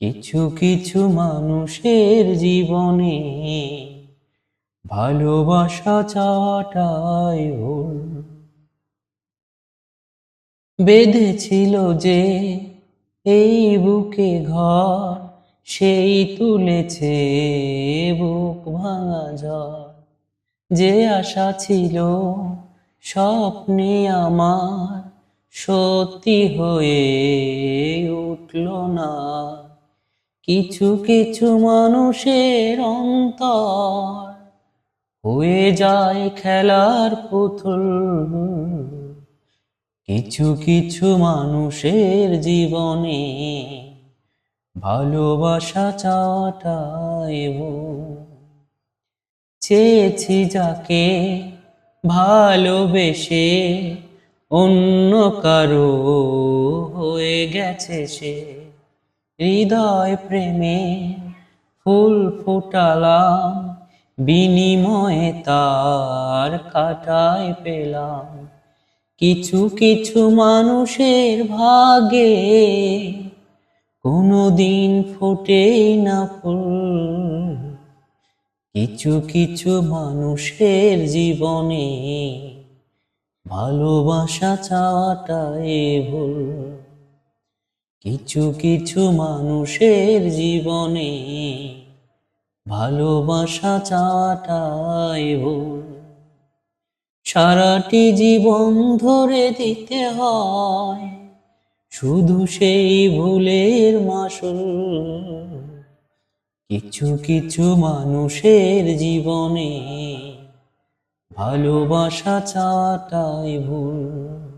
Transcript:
কিছু কিছু মানুষের জীবনে ভালোবাসা চাওয়াটাই ভুল। বেঁধেছিল যে এই বুকে ঘর, সেই তুলেছে বুক ভাঙা ঝড়। যে আশা ছিল স্বপ্নে আমার সত্যি হয়ে উঠল না। কিছু কিছু মানুষের অন্তর হয়ে যায় খেলার পুতুল কিছু কিছু মানুষের জীবনে ভালোবাসা ভুল। চেয়েছি যাকে ভালোবেসে অন্য কারও হয়ে গেছে সে হৃদয় প্রেমে ফুল ফুটালাম, বিনিময়ে তার কাটায় পেলাম। কিছু কিছু মানুষের ভাগে কোনো দিন ফোটেই না ফুল। কিছু কিছু মানুষের জীবনে ভালোবাসা চাওয়াটাই ভুল। কিছু কিছু মানুষের জীবনে ভালোবাসা চাওয়াটাই ভুল। সারাটি জীবন ধরে দিতে হয় শুধু সেই ভুলের মাসুল। কিছু কিছু মানুষের জীবনে ভালোবাসা চাওয়াটাই ভুল।